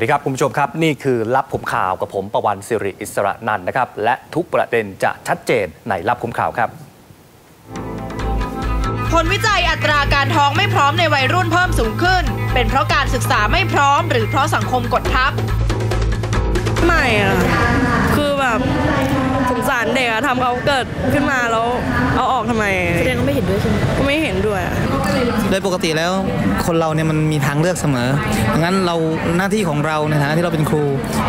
สวัสดีครับ คุณผู้ชมครับ นี่คือรับขุมข่าวกับผมประวันสิริอิสระนันท์นะครับ และทุกประเด็นจะชัดเจนในรับขุมข่าวครับ ผลวิจัยอัตราการท้องไม่พร้อมในวัยรุ่นเพิ่มสูงขึ้น เป็นเพราะการศึกษาไม่พร้อม หรือเพราะสังคมกดทับ ไม่อะคือแบบสงสารเด็กอะทำเขาเกิดขึ้นมาแล้ว เอาออกทำไมแสดงว่าไม่เห็นด้วยใช่ไหมก็ไม่เห็นด้วยอะโดยปกติแล้วคนเราเนี่ยมันมีทางเลือกเสมอดังนั้นเราหน้าที่ของเราในฐานะที่เราเป็นครู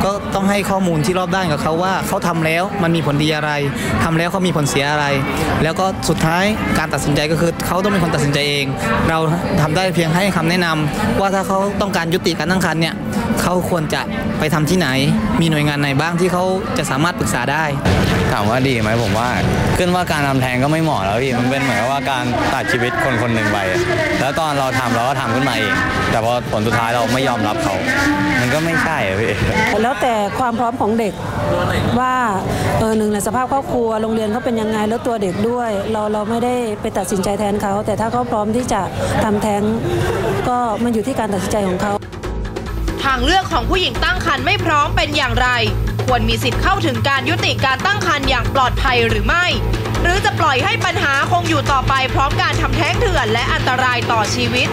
ก็ต้องให้ข้อมูลที่รอบด้านกับเขาว่าเขาทำแล้วมันมีผลดีอะไรทำแล้วเขามีผลเสียอะไร แล้วก็สุดท้ายการตัดสินใจก็คือเขาต้องเป็นคนตัดสินใจเอง เราทำได้เพียงให้คำแนะนำว่าถ้าเขาต้องการยุติการตั้งครรภ์เนี่ยเขาควรจะไปทำที่ไหน มีหน่วยงานไหนบ้างที่เขาจะสามารถปรึกษาได้ ถามว่าดีไหมผมว่าขึ้นว่าการทำแท้งก็ไม่เหมาะแล้วพี่มันเป็นเหมือนกับว่าการตัดชีวิตคนคนหนึ่งไปแล้วตอนเราทำเราก็ทำขึ้นมาเอง แต่พอผลสุดท้ายเราไม่ยอมรับเขา มันก็ไม่ใช่อะพี่แล้วแต่ความพร้อมของเด็กว่าเออหนึ่งในสภาพครอบครัวโรงเรียนเขาเป็นยังไงแล้วตัวเด็กด้วย เราเราไม่ได้ไปตัดสินใจแทนเขา แต่ถ้าเขาพร้อมที่จะทำแท้งก็มันอยู่ที่การตัดสินใจของเขาทางเลือกของผู้หญิงตั้งครรภ์ไม่พร้อมเป็นอย่างไร ควรมีสิทธิ์เข้าถึงการยุติการตั้งครรภ์อย่างปลอดภัยหรือไม่ หรือจะปล่อยให้ปัญหาคงอยู่ต่อไปพร้อมการทำแท้งเถื่อนและอันตรายต่อชีวิต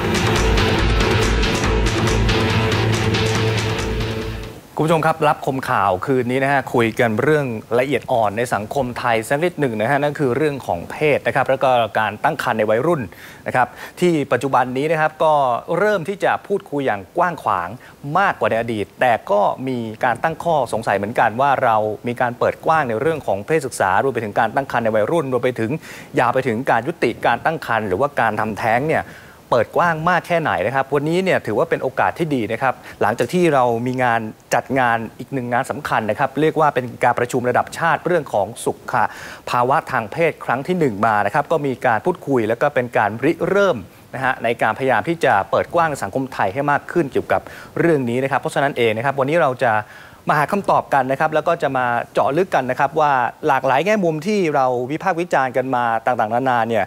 คุณผู้ชมครับ รับคมข่าวคืนนี้นะฮะคุยกันเรื่องละเอียดอ่อนในสังคมไทยสักนิดหนึ่งนะฮะนั่นคือเรื่องของเพศนะครับ แล้วก็การตั้งครรภ์ในวัยรุ่นนะครับ ที่ปัจจุบันนี้นะครับก็เริ่มที่จะพูดคุยอย่างกว้างขวางมากกว่าในอดีต แต่ก็มีการตั้งข้อสงสัยเหมือนกันว่าเรามีการเปิดกว้างในเรื่องของเพศศึกษารวมไปถึงการตั้งครรภ์ในวัยรุ่นรวมไปถึงยาวไปถึงการยุติการตั้งครรภ์หรือว่าการทำแท้งเนี่ย เปิดกว้างมากแค่ไหนนะครับ วันนี้เนี่ยถือว่าเป็นโอกาสที่ดีนะครับ หลังจากที่เรามีงานจัดงานอีกหนึ่งงานสำคัญนะครับ เรียกว่าเป็นการประชุมระดับชาติเรื่องของสุขภาวะทางเพศครั้งที่หนึ่งมานะครับ ก็มีการพูดคุยแล้วก็เป็นการริเริ่มนะฮะในการพยายามที่จะเปิดกว้างสังคมไทยให้มากขึ้นเกี่ยวกับเรื่องนี้นะครับ เพราะฉะนั้นเองนะครับ วันนี้เราจะมาหาคำตอบกันนะครับ แล้วก็จะมาเจาะลึกกันนะครับ ว่าหลากหลายแง่มุมที่เราวิพากษ์วิจารณ์กันมาต่างๆ นานาเนี่ย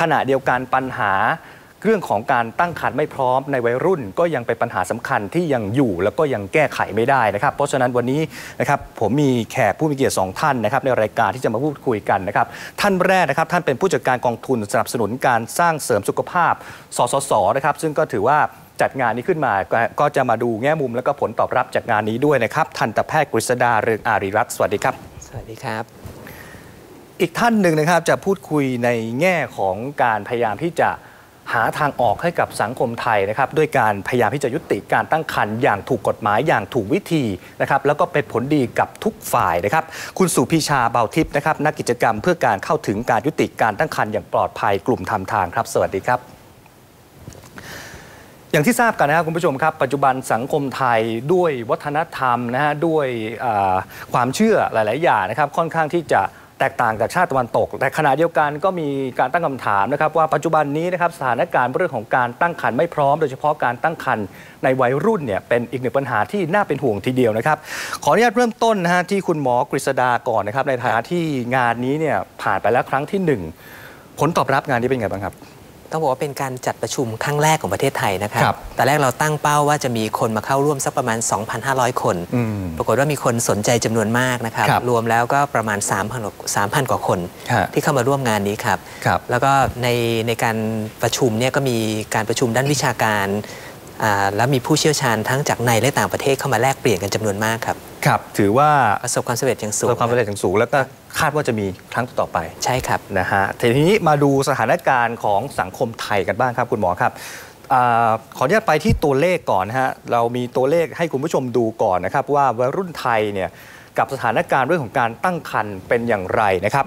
ขณะเดียวกันปัญหา เรื่องของการตั้งครรภ์ไม่พร้อมในวัยรุ่น ก็ยังเป็นปัญหาสำคัญที่ยังอยู่แล้วก็ยังแก้ไขไม่ได้นะครับ เพราะฉะนั้นวันนี้นะครับผมมีแขกผู้มีเกียรติสองท่านนะครับในรายการที่จะมาพูดคุยกันนะครับท่านแรกนะครับท่านเป็นผู้จัดการกองทุนสนับสนุนการสร้างเสริมสุขภาพ สสสนะครับซึ่งก็ถือว่าจัดงานนี้ขึ้นมาก็ก็จะมาดูแง่มุมและก็ผลตอบรับจากงานนี้ด้วยนะครับทันตแพทย์กฤษดาเรืองอารีรัตน์สวัสดีครับ สวัสดีครับ อีกท่านหนึ่งนะครับจะพูดคุยในแง่ของการพยายามที่จะ หาทางออกให้กับสังคมไทยนะครับด้วยการพยายามที่จะยุติการตั้งครรภ์อย่างถูกกฎหมายอย่างถูกวิธีนะครับแล้วก็เป็นผลดีกับทุกฝ่ายนะครับ คุณสุพิชาเบาทิพย์นะครับนักกิจกรรมเพื่อการเข้าถึงการยุติการตั้งครรภ์อย่างปลอดภัยกลุ่มทำทางครับ สวัสดีครับอย่างที่ทราบกันนะครับคุณผู้ชมครับปัจจุบันสังคมไทยด้วยวัฒนธรรมนะฮะด้วยความเชื่อหลาย ๆ อย่างนะครับค่อนข้างที่จะ แตกต่างจากชาติตะวันตก แต่ขณะเดียวกันก็มีการตั้งคำถามนะครับว่าปัจจุบันนี้นะครับสถานการณ์เรื่องของการตั้งครรภ์ไม่พร้อม โดยเฉพาะการตั้งครรภ์ในวัยรุ่นเนี่ยเป็นอีกหนึ่งปัญหาที่น่าเป็นห่วงทีเดียวนะครับ ขออนุญาตเริ่มต้นนะฮะที่คุณหมอกฤษดาก่อนนะครับในฐานะที่งานนี้เนี่ยผ่านไปแล้วครั้งที่หนึ่งผลตอบรับงานนี้เป็นไงบ้างครับ ต้องบอกว่าเป็นการจัดประชุมครั้งแรกของประเทศไทยนะครับครับแต่แรกเราตั้งเป้าว่าจะมีคนมาเข้าร่วมสักประมาณ 2,500 คนอืมปรากฏว่ามีคนสนใจจำนวนมากนะครับครับรวมแล้วก็ประมาณ 3,000กว่า3,000 กว่าคนฮะที่เข้ามาร่วมงานนี้ครับครับแล้วก็ในในการประชุมเนี่ยก็มีการประชุมด้านวิชาการอ่าแล้วมีผู้เชี่ยวชาญทั้งจากในและต่างประเทศเข้ามาแลกเปลี่ยนกันจำนวนมากครับ ครับถือว่าประสบความสำเร็จอย่างสูปงระสบความสำเร็จอย่างสูง แล้วก็คาดว่าจะมีครั้งต่อๆไปใช่ครับนะฮะทีนี้มาดูสถานการณ์ของสังคมไทยกันบ้างครับคุณหมอครับอาขออนุญาตไปที่ตัวเลขก่อนนะฮะเรามีตัวเลขให้คุณผู้ชมดูก่อนนะครับ ว่าวัยรุ่นไทยเนี่ยกับสถานการณ์เรื่องของการตั้งครรภ์เป็นอย่างไรนะครับ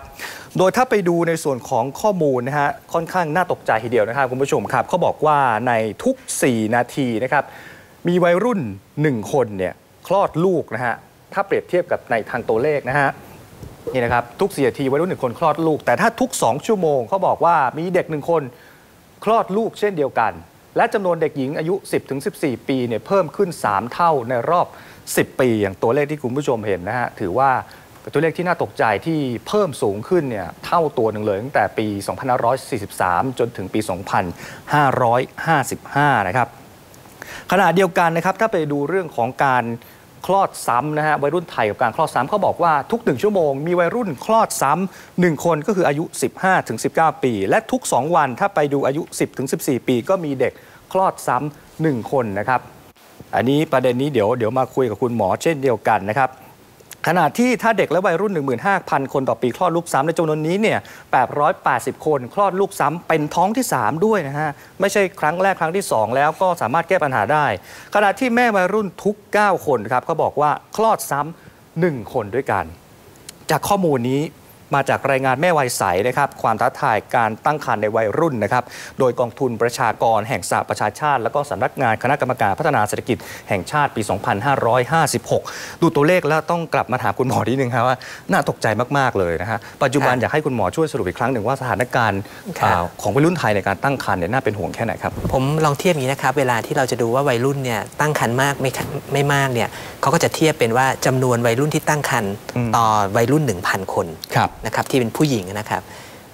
โดยถ้าไปดูในส่วนของข้อมูลนะฮะค่อนข้างน่าตกใจทีเดียวนะครับคุณผู้ชมครับเขาบอกว่าในทุก 4 นาทีนะครับมีวัยรุ่น 1 คนเนี่ยคลอดลูกนะฮะ ถ้าเปรียบเทียบกับในทางตัวเลขนะฮะนี่นะครับทุกสี่นาทีวัยรุ่นหนึ่งคนคลอดลูก แต่ถ้าทุก 2 ชั่วโมงเขาบอกว่ามีเด็กหนึ่งคนคลอดลูกเช่นเดียวกัน และจำนวนเด็กหญิงอายุ 10-14 ปีเนี่ยเพิ่มขึ้น 3 เท่าในรอบ 10 ปี อย่างตัวเลขที่คุณผู้ชมเห็นนะฮะถือว่าตัวเลขที่น่าตกใจที่เพิ่มสูงขึ้นเนี่ยเท่าตัวหนึ่งเลยตั้งแต่ปี 2543 จนถึงปี 2555 นะครับขณะเดียวกันนะครับถ้าไปดูเรื่องของการ คลอดซ้ำนะฮะวัยรุ่นไทยกับการคลอดซ้ำเขาบอกว่าทุกหนึ่งชั่วโมง มีวัยรุ่นคลอดซ้ำหนึ่งคนก็คืออายุ 15ถึง19 ปี และทุก 2 วันถ้าไปดูอายุ 10ถึง14 ปี ก็มีเด็กคลอดซ้ำหนึ่งคนนะครับ อันนี้ประเด็นนี้เดี๋ยวเดี๋ยวมาคุยกับคุณหมอเช่นเดียวกันนะครับ ขณะที่ถ้าเด็กและวัยรุ่น 15,000 คนต่อปีคลอดลูกซ้ำในจำนวนนี้เนี่ย880 คนคลอดลูกซ้ำเป็นท้องที่ 3 ด้วยนะฮะ ไม่ใช่ครั้งแรกครั้งที่ 2 แล้วก็สามารถแก้ปัญหาได้ ขณะที่แม่วัยรุ่นทุก 9 คนครับเขาบอกว่าคลอดซ้ำ1คนด้วยกัน จากข้อมูลนี้ มาจากรายงานแม่วัยใสนะครับความท้าทายการตั้งครรภ์ในวัยรุ่นนะครับโดยกองทุนประชากรแห่งสหประชาชาติ แล้วก็สำนักงานคณะกรรมการพัฒนาเศรษฐกิจแห่งชาติปี 2556 ดูตัวเลขแล้วต้องกลับมาถามคุณหมอทีนึงครับว่าน่าตกใจมาก ๆ เลยนะฮะปัจจุบันครับอยากให้คุณหมอช่วยสรุปอีกครั้งหนึ่งว่าสถานการณ์ครับอ่าของวัยรุ่นไทยในการตั้งครรภ์เนี่ยน่าเป็นห่วงแค่ไหนครับผมลองเทียบอย่างนี้นะครับเวลาที่เราจะดูว่าวัยรุ่นเนี่ยตั้งครรภ์มากไม่คไม่มากเนี่ยเขาก็จะเทียบเป็นว่าจำนวนวัยรุ่นที่ตั้งครรภ์อืมต่อวัยรุ่น 1,000 คนครับนะครับที่เป็นผู้หญิงนะครับ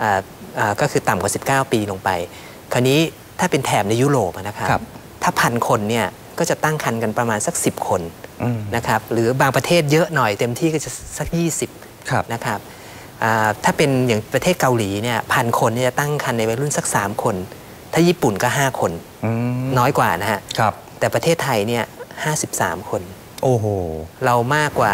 อ่าอ่าก็คือต่ำกว่า 19 ปีลงไป คราวนี้ถ้าเป็นแถบในยุโรปอะนะครับครับถ้าพันคนเนี่ยก็จะตั้งครรภ์กันประมาณสัก 10 คนอืมนะครับหรือบางประเทศเยอะหน่อยเต็มที่ก็จะสัก 20ครับนะครับอ่าถ้าเป็นอย่างประเทศเกาหลีเนี่ยพันคนเนี่ยจะตั้งครรภ์ในวัยรุ่นสัก 3 คน ถ้าญี่ปุ่นก็ 5 คนอืมน้อยกว่านะฮะครับแต่ประเทศไทยเนี่ย53 คน โอ้โห เรามากกว่า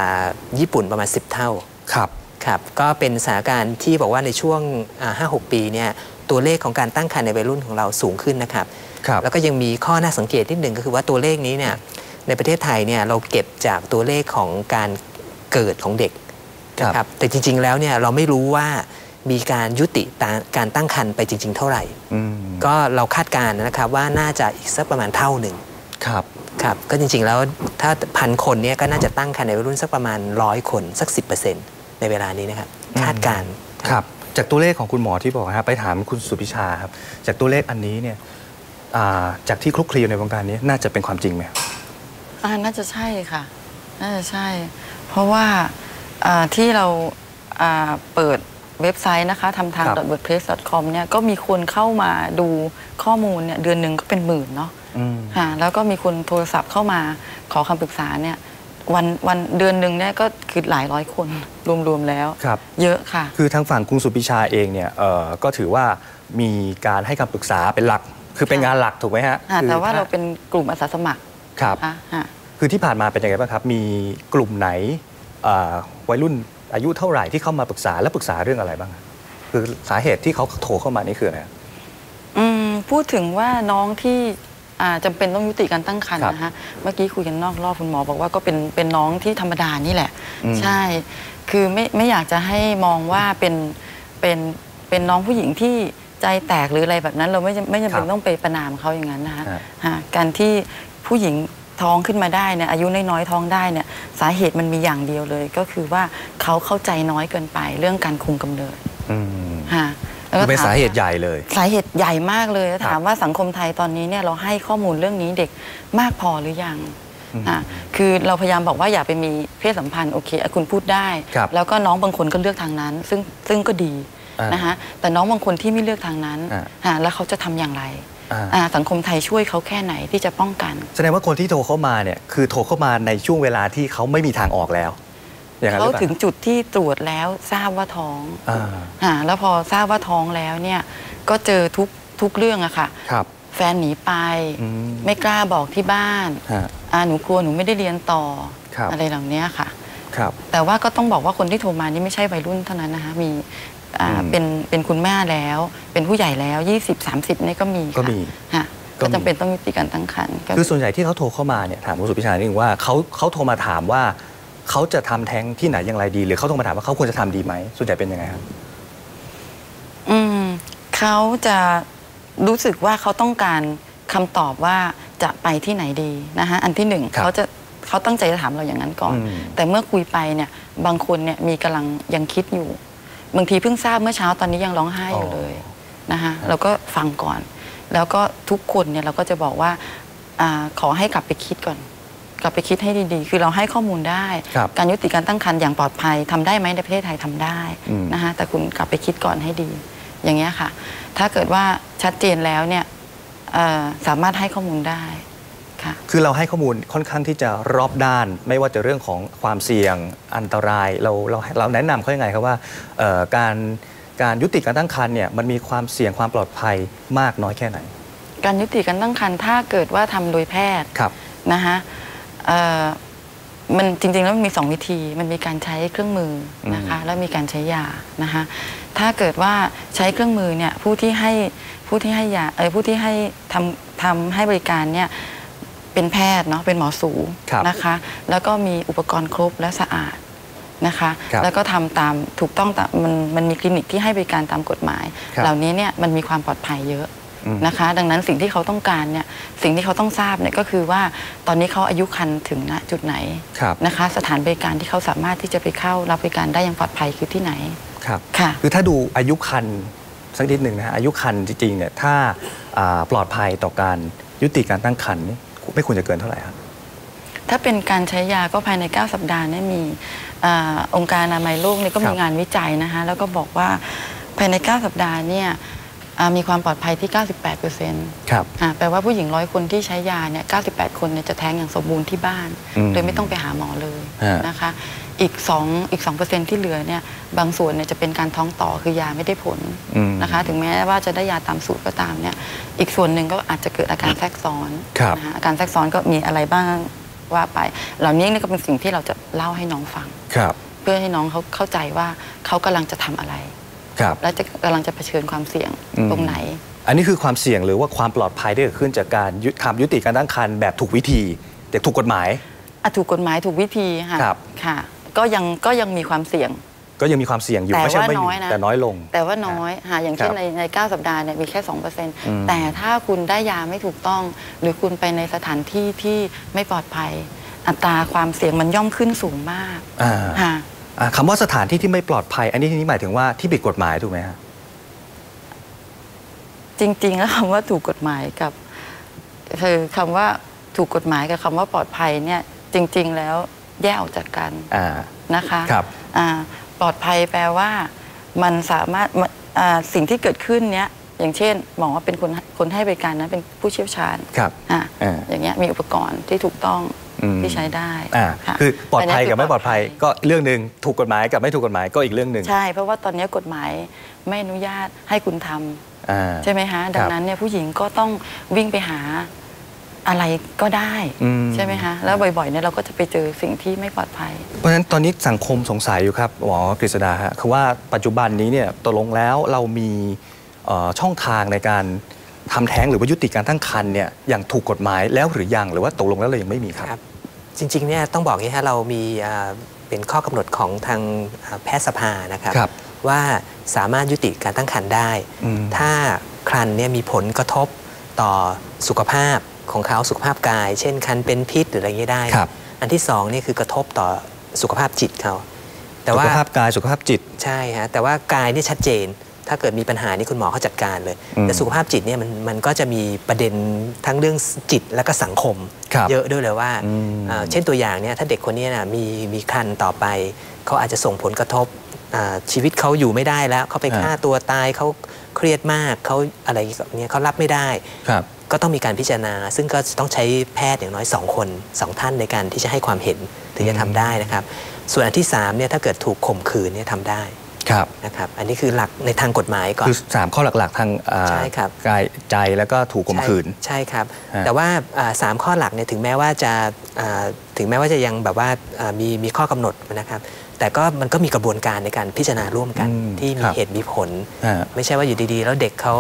ญี่ปุ่นประมาณ 10 เท่าครับ ครับก็เป็นสถานการณ์ที่บอกว่าในช่วงอ่า5-6 ปีเนี่ยตัวเลขของการตั้งครรภ์ในวัยรุ่นของเราสูงขึ้นนะครับครับแล้วก็ยังมีข้อน่าสังเกตนิดหนึ่งก็คือว่าตัวเลขนี้เนี่ยในประเทศไทยเนี่ยเราเก็บจากตัวเลขของการเกิดของเด็กนะครับแต่จริง ๆ แล้วเนี่ยเราไม่รู้ว่ามีการยุติตาการตั้งครรภ์ไปจริง ๆ เท่าไหร่อืมก็เราคาดการณ์นะครับว่าน่าจะอีกสักประมาณเท่าหนึ่งครับครับ ก็จริง ๆ แล้วถ้าพันคนเนี่ยก็น่าจะตั้งครรภ์ในวัยรุ่นสักประมาณร้อยคนสัก 10% ในเวลานี้นะครับอืมคาดการณ์ครับ จากตัวเลขของคุณหมอที่บอกนะครับไปถามคุณสุพิชาครับ จากตัวเลขอันนี้เนี่ยอ่าจากที่คลุกคลีอยู่ในวงการนี้น่าจะเป็นความจริงไหมอ่าน่าจะใช่ค่ะ น่าจะใช่ เพราะว่าอ่าที่เราอ่าเปิดเว็บไซต์นะคะทำทางครับ wordpress.com เนี่ยก็มีคนเข้ามาดูข้อมูลเนี่ยเดือนหนึ่งก็เป็นหมื่นเนาะอืมค่ะแล้วก็มีคนโทรศัพท์เข้ามาขอคำปรึกษาเนี่ย วันวันเดือนหนึ่งเนี่ยก็คือหลายร้อยคนรวมๆแล้ว ครับ เยอะค่ะ คือทางฝั่งคุณสุพิชาเองเนี่ยเอ่อก็ถือว่ามีการให้คำปรึกษาเป็นหลัก คือเป็นค่ะงานหลักถูกไหมฮะอ่าคือแต่ว่าถ้เราเป็นกลุ่มอาสาสมัครครับค่ะค่ะคือที่ผ่านมาเป็นยังไงบ้างครับ มีกลุ่มไหนเอ่อวัยรุ่นอายุเท่าไหร่ที่เข้ามาปรึกษาและปรึกษาเรื่องอะไรบ้างครับคือสาเหตุที่เขาโทรเข้ามานี่คืออะไรครับอืมพูดถึงว่าน้องที่อ่า จำเป็นต้องยุติการตั้งครรภ์ครับนะคะเมื่อกี้คุยกันนอกรอบคุณหมอบอกว่าก็เป็นเป็นน้องที่ธรรมดานี่แหละ อืม ใช่ คือไม่ไม่อยากจะให้มองว่าเป็นเป็นเป็นน้องผู้หญิงที่ใจแตกหรืออะไรแบบนั้น เราไม่จำไม่จำเป็นต้องไปประนามเขาอย่างนั้นนะคะฮะ ฮะการที่ผู้หญิงท้องขึ้นมาได้เนี่ยอายุน้อยๆท้องได้เนี่ยสาเหตุมันมีอย่างเดียวเลย ก็คือว่าเขาเข้าใจน้อยเกินไปเรื่องการคุมกำเนิด อืมฮะ แล้วคืก็อเป็นถมสาเหตุใหญ่เลย สาเหตุใหญ่มากเลยแล้วครับถามว่าสังคมไทยตอนนี้เนี่ยเราให้ข้อมูลเรื่องนี้เด็กมากพอหรือยังอืมอะคือเราพยายามบอกว่าอย่าไปมีเพศสัมพันธ์โอเคอะคุณพูดได้ครับแล้วก็น้องบางคนก็เลือกทางนั้น ซึ่งซึ่งก็ดีอ่านนะคะแต่น้องบางคนที่ไม่เลือกทางนั้นอ่าอะแล้วเขาจะทำอย่างไรอ่าอะสังคมไทยช่วยเขาแค่ไหนที่จะป้องกัน แสดงว่าคนที่โทรเข้ามาเนี่ยคือโทรเข้ามาในช่วงเวลาที่เขาไม่มีทางออกแล้ว อย่างนั้นหเขารือเปล่า ถึงจุดที่ตรวจแล้วทราบว่าท้องอ่า อ่าแล้วพอทราบว่าท้องแล้วเนี่ยก็เจอทุกทุกเรื่องอะค่ะ ครับ แฟนหนีไป อืม ไม่กล้าบอกที่บ้านฮะ อ่าหนูกลัวหนูไม่ได้เรียนต่อ ครับ อะไรเหล่านี้ค่ะ ครับ แต่ว่าก็ต้องบอกว่าคนที่โทรมานี่ไม่ใช่วัยรุ่นเท่านั้นนะคะมีอ่าอืมเป็นเป็นคุณแม่แล้ว เป็นผู้ใหญ่แล้ว 20 30นี่ก็มีค่ะก็มีค่ะก็ก็มี จำเป็นต้องยุติการตั้งครรภ์ก็คือส่วนใหญ่ที่เขาโทรเข้ามาเนี่ยถามคุณสุพิชานิดนึงว่าเขาเขาโทรมาถามว่า เขาจะทำแท้งที่ไหนอย่างไรดี หรือเขาโทรมาถามว่าเขาควรจะทำดีไหมส่วนใหญ่เป็นยังไงครับอืมเขาจะรู้สึกว่าเขาต้องการคำตอบว่าจะไปที่ไหนดีนะคะอันที่หนึ่งครับเขาจะเขาตั้งใจจะถามเราอย่างนั้นก่อนอืมแต่เมื่อคุยไปเนี่ยบางคนเนี่ยมีกำลังยังคิดอยู่ บางทีเพิ่งทราบเมื่อเช้าตอนนี้ยังร้องไห้อยู่เลยนะคะเราก็ฟังก่อน แล้วก็ทุกคนเนี่ยเราก็จะบอกว่าอาขอให้กลับไปคิดก่อน กลับไปคิดให้ดีๆ คือเราให้ข้อมูลได้ครับการยุติการตั้งครรภ์อย่างปลอดภัยทำได้ไหมในประเทศไทยทำได้อืมนะคะแต่คุณกลับไปคิดก่อนให้ดี อย่างเงี้ยค่ะ ถ้าเกิดว่าชัดเจนแล้วเนี่ยเอ่อสามารถให้ข้อมูลได้ค่ะคือเราให้ข้อมูลค่อนข้างที่จะรอบด้าน ไม่ว่าจะเรื่องของความเสี่ยงอันตราย เราเราเราแนะนำเขายังไงครับว่าเอ่อการการยุติการตั้งครรภ์เนี่ยมันมีความเสี่ยงความปลอดภัยมากน้อยแค่ไหน การยุติการตั้งครรภ์ถ้าเกิดว่าทำโดยแพทย์ครับนะคะเอ่อ มันจริงๆแล้วมันมีสองวิธี มันมีการใช้เครื่องมือนะคะ แล้วมีการใช้ยานะคะ ถ้าเกิดว่าใช้เครื่องมือเนี่ยผู้ที่ให้ผู้ที่ให้ยาเออผู้ที่ให้ทำทำให้บริการเนี่ยเป็นแพทย์เนาะเป็นหมอสูครับนะคะ แล้วก็มีอุปกรณ์ครบและสะอาดนะคะครับแล้วก็ทำตามถูกต้องตามมันมันมีคลินิกที่ให้บริการตามกฎหมายครับเหล่านี้เนี่ยมันมีความปลอดภัยเยอะอืม นะคะ ดังนั้นสิ่งที่เขาต้องการเนี่ยสิ่งที่เขาต้องทราบเนี่ยก็คือว่าตอนนี้เขาอายุคันถึงณจุดไหนครับนะคะ สถานบริการที่เขาสามารถที่จะไปเข้ารับบริการได้อย่างปลอดภัยคือที่ไหนครับค่ะคือถ้าดูอายุคันสักนิดหนึ่งนะฮะอายุคันจริงๆเนี่ยถ้าอ่าปลอดภัยต่อการยุติการตั้งครรภ์นี่ไม่ควรจะเกินเท่าไหร่ครับถ้าเป็นการใช้ยาก็ภายใน 9 สัปดาห์เนี่ยมีอาองค์การอนามัยโลกเนี่ยก็ครัมีบงานวิจัยนะคะแล้วก็บอกว่าภายใน 9 สัปดาห์เนี่ยอ่า มีความปลอดภัยที่ 98เปอร์เซ็นต์ครับแปลว่าผู้หญิงร้อยคนที่ใช้ยาเนี่ย 98 คนเนี่ยจะแท้งอย่างสมบูรณ์ที่บ้านอืมโดยไม่ต้องไปหาหมอเลยฮะนะคะ อีก 2 อีก2เปอร์เซ็นต์ที่เหลือเนี่ยบางส่วนเนี่ยจะเป็นการท้องต่อคือยาไม่ได้ผลอืมนะคะ ถึงแม้ว่าจะได้ยาตามสูตรก็ตามเนี่ย อีกส่วนหนึ่งก็อาจจะเกิดอาการแทรกซ้อนครับนะคะอาการแทรกซ้อนก็มีอะไรบ้างว่าไป เหล่านี้นี่ก็เป็นสิ่งที่เราจะเล่าให้น้องฟังครับเพื่อให้น้องเขาเข้าใจว่าเขากำลังจะทำอะไร ครับ และจะกำลังจะเผชิญความเสี่ยงอืม ตรงไหน อันนี้คือความเสี่ยงหรือว่าความปลอดภัยที่เกิดขึ้นจากการยุทำยุติการตั้งครรภ์แบบถูกวิธีแต่ถูกกฎหมายอะถูกกฎหมายถูกวิธีค่ะครับ ค่ะ ก็ยังก็ยังมีความเสี่ยง ก็ยังมีความเสี่ยงอยู่แต่ไม่ใช่ว่าไม่มีน้อยนะ แต่น้อยลง แต่ว่าน้อยค่ะอย่างเช่นครับในใน9สัปดาห์เนี่ยมีแค่2%อืมแต่ถ้าคุณได้ยาไม่ถูกต้อง หรือคุณไปในสถานที่ที่ไม่ปลอดภัย อัตราความเสี่ยงมันย่อมขึ้นสูงมากอ่า ค่ะ อ่าคำว่าสถานที่ที่ไม่ปลอดภัย อันนี้ที่นี้หมายถึงว่าที่ผิดกฎหมายถูกไหมฮะจริงๆแล้วคำว่าถูกกฎหมายกับคือคำว่าถูกกฎหมายกับคำว่าปลอดภัยเนี่ยจริง ๆ แล้วแยกออกจากกันอ่านะคะครับอ่าปลอดภัยแปลว่ามันสามารถมันอ่าสิ่งที่เกิดขึ้นเนี้ยอย่างเช่นหมอเป็นคนคนให้บริการนะเป็นผู้เชี่ยวชาญครับอ่าอ่าอย่างเงี้ยมีอุปกรณ์ที่ถูกต้องอืม ที่ใช้ได้อ่าค่ะคือปลอดภัยนนี้กับไม่ปลอดภัย ก็เรื่องหนึ่งถูกกฎหมายกับไม่ถูกกฎหมายก็อีกเรื่องหนึ่งใช่เพราะว่าตอนนี้กฎหมายไม่อนุญาตให้คุณทำอ่าใช่ไหมฮะดังนั้นเนี่ยผู้หญิงก็ต้องวิ่งไปหาอะไรก็ได้อืมใช่ไหมฮะแล้วบ่อยๆเนี่ยเราก็จะไปเจอสิ่งที่ไม่ปลอดภัย เพราะฉะนั้นตอนนี้สังคมสงสัยอยู่ครับหมอกฤษดาฮะคือว่าปัจจุบันนี้เนี่ยตกลงแล้วเรามีเอ่อช่องทางในการ ทำแท้งหรือว่ายุติการตั้งครรภ์เนี่ยอย่างถูกกฎหมายแล้วหรือยังหรือว่าตกลงแล้วเรายังไม่มีครับครับจริงๆเนี่ยต้องบอกอย่างนี้ฮะเรามีอ่าเป็นข้อกำหนดของทางอ่าแพทยสภานะครับครับว่าสามารถยุติการตั้งครรภ์ได้อืมถ้าครรภ์เนี่ยมีผลกระทบต่อสุขภาพของเขาสุขภาพกาย เช่นคันเป็นพิษหรืออะไรเงี้ยได้ครับอันที่สองนี่คือกระทบต่อสุขภาพจิตเขาแต่สุว่าขภาพกายสุขภาพจิตใช่ฮะแต่ว่ากายนี่ชัดเจน ถ้าเกิดมีปัญหานี่คุณหมอเขาจัดการเลยอืมแต่สุขภาพจิตเนี่ยมันมันก็จะมีประเด็นทั้งเรื่องจิตและก็สังคมครับเยอะด้วยเลยว่าอืมอ่า เช่นตัวอย่างเนี่ยถ้าเด็กคนนี้นะมีมีคันต่อไป เขาอาจจะส่งผลกระทบอ่าชีวิตเขาอยู่ไม่ได้แล้ว เขาไปอ่าฆ่าตัวตายเขาเครียดมากเขาอะไรแบบเนี้ยเขารับไม่ได้ครับก็ต้องมีการพิจารณา ซึ่งก็จะต้องใช้แพทย์อย่างน้อย 2 คน 2 ท่านในการที่จะให้ความเห็นถึงจะทำได้นะครับ ส่วนอันที่3เนี่ยถ้าเกิดถูกข่มขืนเนี่ยทำได้ ครับนะครับ อันนี้คือหลักในทางกฎหมายก่อนคือสามข้อหลักๆ ทางอ่าใช่ครับกายใจแล้วก็ถูกข่มขืน ใช่ใช่ครับฮะแต่ว่าอ่าสามข้อหลักเนี่ยถึงแม้ว่าจะอ่าถึงแม้ว่าจะยังแบบว่าอ่ามีมีข้อกำหนดนะครับแต่ก็มันก็มีกระบวนการในการพิจารณาร่วมกันอืมที่คมีรับเหตุมีผลฮะไม่ใช่ว่าอยู่ดีๆ แล้วเด็กเขา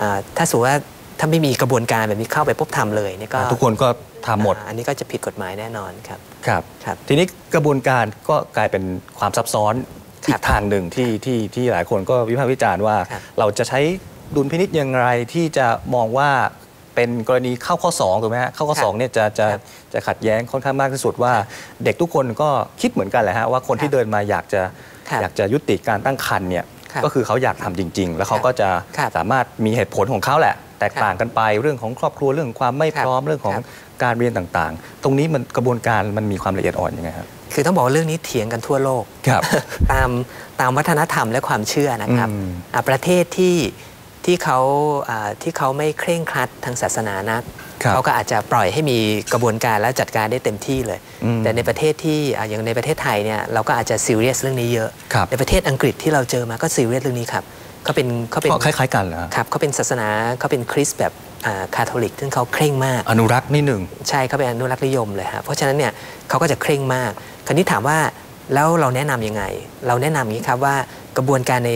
อ่าถ้าสมมติว่าถ้าไม่มีกระบวนการแบบนี้เข้าไปปุ๊บทำเลยเนี่ยก็ทุกคนก็ทำหมดอ่าอันนี้ก็จะผิดกฎหมายแน่นอนครับครับครับ ทีนี้กระบวนการก็กลายเป็นความซับซ้อนครับ อีกทางหนึ่งที่ที่ที่หลายคนก็วิพากษ์วิจารณ์ว่าครับเราจะใช้ดุลพินิษอย่างไรที่จะมองว่าเป็นกรณีเข้าข้อ2ถูกไหมฮะเข้าข้อครับ2เนี่ยจะจะครับจะขัดแย้งค่อนข้างมากที่สุดว่า เด็กทุกคนก็คิดเหมือนกันแหละฮะว่าคนครับที่เดินมาอยากจะครับอยากจะยุติการตั้งครรภ์เนี่ยครับก็คือเขาอยากทำจริง ๆ แล้วเขาก็จะครับสามารถมีเหตุผลของเขาแหละ แตกครับต่างกันไปเรื่องของครอบครัวเรื่องของความไม่ครับพร้อมเรื่องของครับการเรียนต่างๆ ตรงนี้มันกระบวนการมันมีความละเอียดอ่อนยังไงครับ คือต้องบอกว่าเรื่องนี้เถียงกันทั่วโลกครับตามตามวัฒนธรรมและความเชื่อนะครับอืมอ่าประเทศที่ที่เขาอ่าที่เขาไม่เคร่งครัดทางศาสนานักครับเขาก็อาจจะปล่อยให้มีกระบวนการและจัดการได้เต็มที่เลยอืมแต่ในประเทศที่อะอย่างในประเทศไทยเนี่ยเราก็อาจจะซีเรียสเรื่องนี้เยอะครับในประเทศอังกฤษที่เราเจอมาก็ซีเรียสเรื่องนี้ครับเขาเป็นเขาเป็นก็คล้ายๆกันเหรอฮะครับเขาเป็นศาสนาเขาเป็นคริสต์แบบอ่า คาทอลิกซึ่งเขาเคร่งมาก อนุรักษ์นิดหนึ่งใช่เขาเป็นอนุรักษ์นิยมเลยครับเพราะฉะนั้นเนี่ยเขาก็จะเคร่งมาก คราวนี้ถามว่าแล้วเราแนะนำยังไง เราแนะนำอย่างนี้ครับว่ากระบวนการใน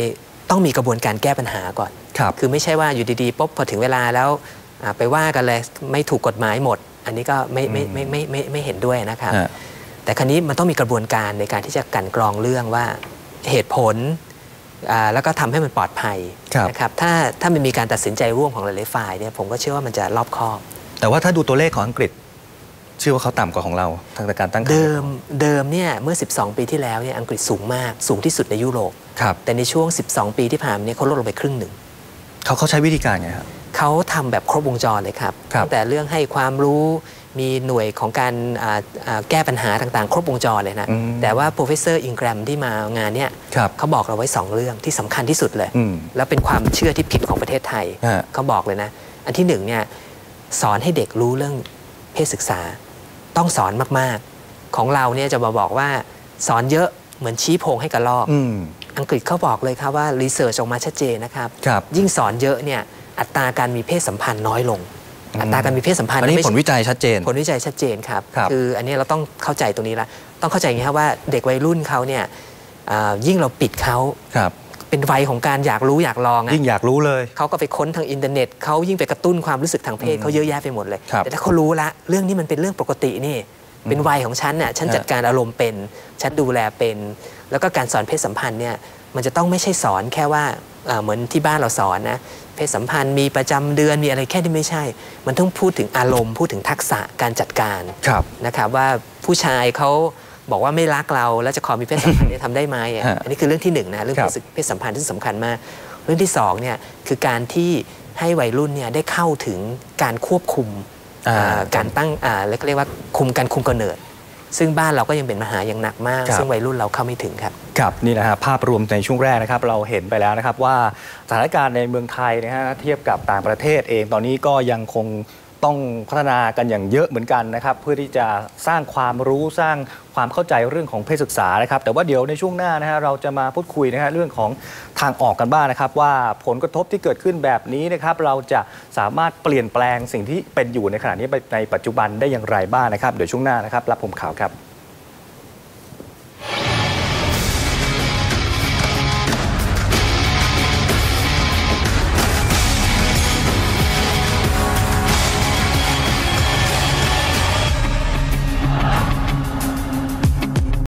ต้องมีกระบวนการแก้ปัญหาก่อนครับคือไม่ใช่ว่าอยู่ดีๆปุ๊บพอถึงเวลาแล้วอ่าไปว่ากันเลยไม่ถูกกฎหมายหมด อันนี้ก็ไม่ไม่ไม่ไม่ไม่ไม่ไม่เห็นด้วยนะครับฮะแต่ครั้นี้มันต้องมีกระบวนการในการที่จะกลันกรองเรื่องว่าเหตุผลอ่า แล้วก็ทำให้มันปลอดภัยครับนะครับถ้าถ้ามันมีการตัดสินใจร่วมของหลายๆฝ่ายเนี่ยผมก็เชื่อว่ามันจะรอบคอบ แต่ว่าถ้าดูตัวเลขของอังกฤษเชื่อว่าเขาต่ำกว่าของเราทางการตั้งครรภ์เดิมเดิมเนี่ยเมื่อ 12 ปีที่แล้วเนี่ยอังกฤษสูงมากสูงที่สุดในยุโรปครับแต่ในช่วง 12 ปีที่ผ่านมาเนี่ยเขาลดลงไปครึ่งหนึ่งเขาเขาใช้วิธีการไงครับเขาทำแบบครบวงจรเลยครับครับตั้งแต่เรื่องให้ความรู้ มีหน่วยของการอ่าอ่าแก้ปัญหาต่างๆ ครบวงจรเลยนะอืมแต่ว่า professor Ingram ที่มางานเนี่ยครับเขาบอกเราไว้ 2 เรื่องที่สำคัญที่สุดเลยอืมแล้วเป็นความเชื่อที่ผิดของประเทศไทยฮะเขาบอกเลยนะ อันที่หนึ่งเนี่ยสอนให้เด็กรู้เรื่องเพศศึกษา ต้องสอนมากๆ ของเราเนี่ยจะมาบอกว่าสอนเยอะเหมือนชี้โพงให้กระลอกอืมอังกฤษเขาบอกเลยครับว่ารีเสิร์ชออกมาชัดเจนนะครับครับยิ่งสอนเยอะเนี่ยอัตราการมีเพศสัมพันธ์น้อยลง อืมอัตราการมีเพศสัมพันธ์อันนี้ไม่ผลวิจัยชัดเจน ผลวิจัยชัดเจนครับครับออันนี้เราต้องเข้าใจตรงนี้ละต้องเข้าใจอย่างนี้ครับว่าเด็กวัยรุ่นเขาเนี่ยอ่ายิ่งเราปิดเขาครับเป็นวัยของการอยากรู้อยากลองอะยิ่งอยากรู้เลยเขาก็ไปค้นทางอินเทอร์เน็ตเขายิ่งไปกระตุ้นความรู้สึกทางเพศเขาเยอะแยะไปหมดเลยครับแต่ถ้าเขารู้ละเรื่องนี้มันเป็นเรื่องปกตินี่เป็นวัยของฉันน่ะฉันฮะจัดการอารมณ์เป็น ฉันดูแลเป็น แล้วก็การสอนเพศสัมพันธ์เนี่ยมันจะต้องไม่ใช่สอนแค่ว่า เอ่อเหมือนที่บ้านเราสอนนะเพศสัมพันธ์มีประจำเดือนมีอะไรแค่ที่ไม่ใช่ มันต้องพูดถึงอารมณ์ พูดถึงทักษะการจัดการครับนะครับว่าผู้ชายเขาบอกว่าไม่รักเราแล้วจะขอมีเพศสัมพันธ์เนี่ยทำได้ไหมอะฮะอันนี้คือเรื่องที่หนึ่งนะเรื่องครัเพบศเพศสัมพันธ์ที่สำคัญมาก เรื่องที่สองเนี่ยคือการที่ให้วัยรุ่นเนี่ยได้เข้าถึงการควบคุมอ่าอ่าการตั้งอ่าเรียกเรียกว่าคุมการคุมกำเนิด ซึ่งบ้านเราก็ยังเป็นมหาอย่างหนักมากครับซึ่งวัยรุ่นเราเข้าไม่ถึงครับครับนี่นะฮะภาพรวมในช่วงแรกนะครับเราเห็นไปแล้วนะครับว่าสถานการณ์ในเมืองไทยนะฮะเทียบกับต่างประเทศเองตอนนี้ก็ยังคง ต้องพัฒนากันอย่างเยอะเหมือนกันนะครับ เพื่อที่จะสร้างความรู้สร้างความเข้าใจเรื่องของเพศศึกษานะครับ แต่ว่าเดี๋ยวในช่วงหน้านะฮะเราจะมาพูดคุยนะฮะเรื่องของทางออกกันบ้างนะครับ ว่าผลกระทบที่เกิดขึ้นแบบนี้นะครับ เราจะสามารถเปลี่ยนแปลงสิ่งที่เป็นอยู่ในขณะนี้ในปัจจุบันได้อย่างไรบ้างนะครับ เดี๋ยวช่วงหน้านะครับรับผมข่าวครับ